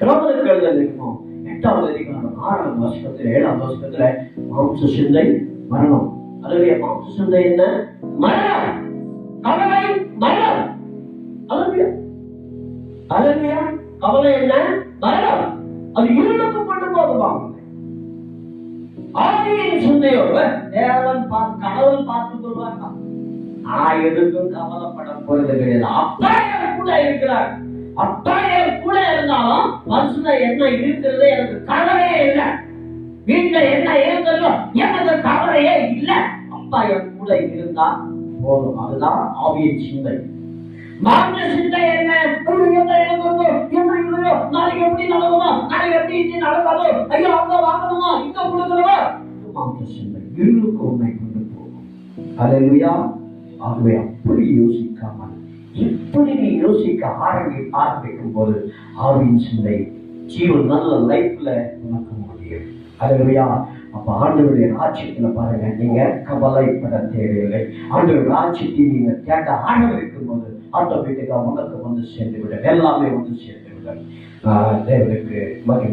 ரோமனுக்கு இருக்கும் எட்டாவது அதிகாரம் ஆறாம் வருஷத்துல ஏழாம் வருஷத்துல மாம்ச சிந்தை மரணம். அதனுடைய மாம்ச சிந்தை என்ன? மரணம். கவலை மரணம். அதுவே அதுவே கவலை என்ன? மரணம். அது இருளுக்கு கொண்டு போதுவாங்க ஆவியின் சிந்தையோடு தேவன் பார்த்து கடவுள் பார்த்து கொள்வார் நான் எதுக்கும் கவலைப்பட போறது கிடையாது அப்பா என் கூட இருக்கிறார். அப்பா இருந்தாலும் மனசுல என்ன இருக்கிறது எனக்கு கவலையே இல்லை. வீட்டுல என்ன இருக்கிறதோ எனக்கு கவலையே இல்லை. அப்பா என் கூட இருந்தா போதும். அதுதான் ஆவிய சிந்தை. மாற்ற சிந்தை என்ன? என்ன எழுதுறதோ இல்லையோ நாளைக்கு எப்படி நடக்குமோ? நாளைக்கு எப்படி இது நடக்காதோ? ஐயோ அங்க வாங்கணுமா? இங்க கொடுக்கணுமா மாற்ற சிந்தை. இருளுக்கு உண்மை கொண்டு போகும். ஆகவே அப்படி யோசிக்காமல் இப்படி நீ யோசிக்க ஆரம்பி ஆரம்பிக்கும் போது ஆவியின் சிந்தை ஜீவன் நல்ல லைஃப்ல உனக்கு முடியும். அல்லேலூயா அப்ப ஆண்டவருடைய ராஜ்யத்துல பாருங்க நீங்க கவலைப்பட தேவையில்லை. ஆண்டவர் ராஜ்யத்தை நீங்க கேட்ட ஆண்டவர் இருக்கும்போது ஆட்டோமேட்டிக்கா உனக்கு வந்து சேர்ந்து விடும் எல்லாமே வந்து சேர்ந்து விடும் ஆஹ் தேவனுக்கு மகிழ்ச்சி